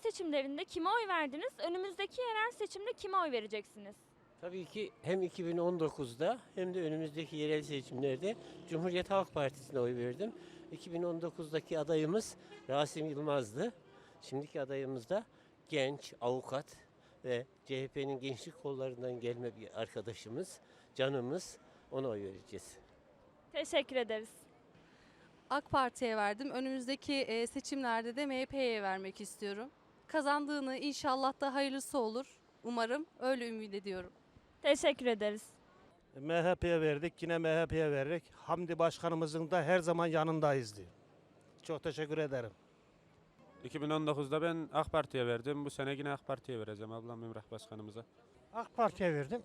seçimlerinde kime oy verdiniz? Önümüzdeki yerel seçimde kime oy vereceksiniz? Tabii ki hem 2019'da hem de önümüzdeki yerel seçimlerde Cumhuriyet Halk Partisi'ne oy verdim. 2019'daki adayımız Rasim Yılmaz'dı. Şimdiki adayımız da genç, avukat ve CHP'nin gençlik kollarından gelme bir arkadaşımız, canımız. Ona oy vereceğiz. Teşekkür ederiz. AK Parti'ye verdim. Önümüzdeki e, seçimlerde de MHP'ye vermek istiyorum. Kazandığını inşallah da hayırlısı olur. Umarım öyle ümit ediyorum. Teşekkür ederiz. MHP'ye verdik, yine MHP'ye verdik. Hamdi Başkanımızın da her zaman yanındayız diyor. Çok teşekkür ederim. 2019'da ben AK Parti'ye verdim. Bu sene yine AK Parti'ye vereceğim ablam Emrah Başkanımıza. AK Parti'ye verdim.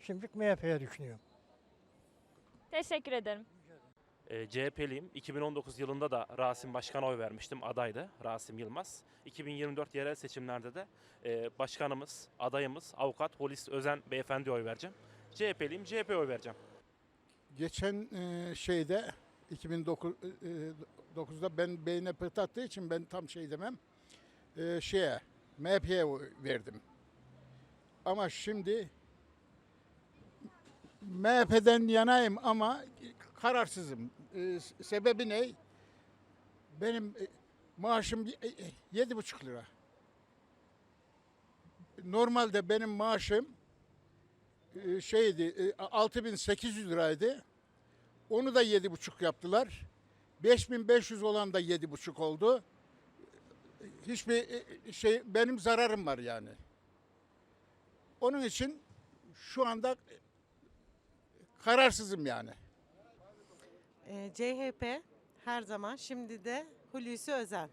Şimdilik MHP'ye düşünüyorum. Teşekkür ederim. E, CHP'liyim. 2019 yılında da Rasim Başkan'a oy vermiştim. Adaydı Rasim Yılmaz. 2024 yerel seçimlerde de e, başkanımız, adayımız, avukat Polis Özen Beyefendi'ye oy vereceğim. CHP'liyim, CHP'ye oy vereceğim. Geçen e, şeyde 2009'da ben beyne pıht attığı için ben tam şey demem. E, şeye MHP'ye verdim. Ama şimdi MHP'den yanayım ama kararsızım. E, sebebi ne? Benim e, maaşım e, yedi buçuk lira. Normalde benim maaşım e, şeydi e, 6800 liraydı. Onu da yedi buçuk yaptılar. 5500 olan da yedi buçuk oldu. Hiçbir e, şey benim zararım var yani. Onun için şu anda e, kararsızım yani. Ee, CHP her zaman şimdi de Hulusi Özen.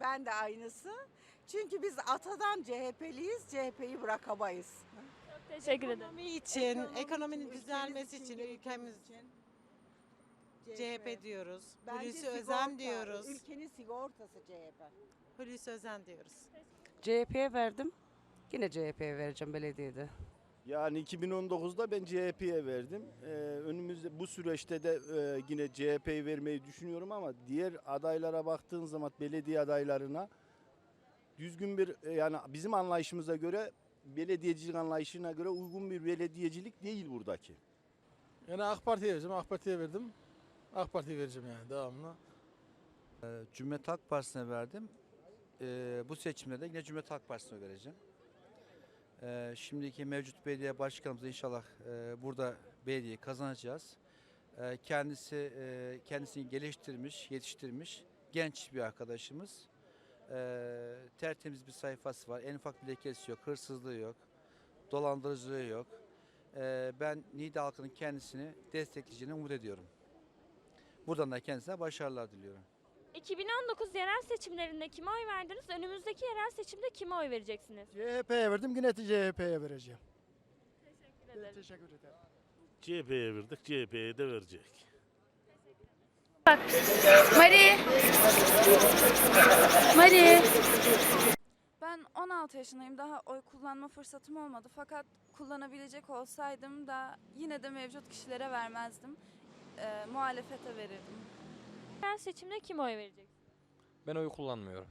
Ben de aynısı. Çünkü biz atadan CHP'liyiz, CHP'yi bırakamayız. Teşekkür ederim. Ekonomi için, Ekonomi ekonominin için, düzelmesi ülkemiz için, için, ülkemiz geleceğimiz CHP diyoruz. Bence Hulusi sigorta, Özen diyoruz. Ülkenin sigortası CHP. Hulusi Özen diyoruz. CHP'ye verdim. Yine CHP'ye vereceğim belediyede. Yani 2019'da ben CHP'ye verdim. Ee, önümüzde bu süreçte de e, yine CHP'yi vermeyi düşünüyorum ama diğer adaylara baktığın zaman belediye adaylarına düzgün bir e, yani bizim anlayışımıza göre belediyecilik anlayışına göre uygun bir belediyecilik değil buradaki. Yani AK Parti'ye vereceğim, AK Parti'ye verdim. AK Parti'ye vereceğim yani devamlı. Cumhuriyet Halk Partisi'ne verdim. Ee, bu seçimde de yine Cumhuriyet Halk Partisi'ne vereceğim. Ee, şimdiki mevcut belediye başkanımız inşallah e, burada belediyeyi kazanacağız. Ee, kendisi e, kendisini geliştirmiş, yetiştirmiş genç bir arkadaşımız. Ee, tertemiz bir sayfası var. En ufak bir lekesi yok, hırsızlığı yok, dolandırıcılığı yok. Ee, ben Niğde halkının kendisini destekleyeceğini umut ediyorum. Buradan da kendisine başarılar diliyorum. 2019 yerel seçimlerinde kime oy verdiniz? Önümüzdeki yerel seçimde kime oy vereceksiniz? CHP'ye verdim. Yine CHP'ye vereceğim. Teşekkür ederim. Teşekkür ederim. CHP'ye verdik, CHP'ye de verecek. Mari! Mari! Ben 16 yaşındayım. Daha oy kullanma fırsatım olmadı. Fakat kullanabilecek olsaydım da yine de mevcut kişilere vermezdim. Ee, muhalefete verirdim. Yerel seçimde kime oy vereceksiniz? Ben oy kullanmıyorum.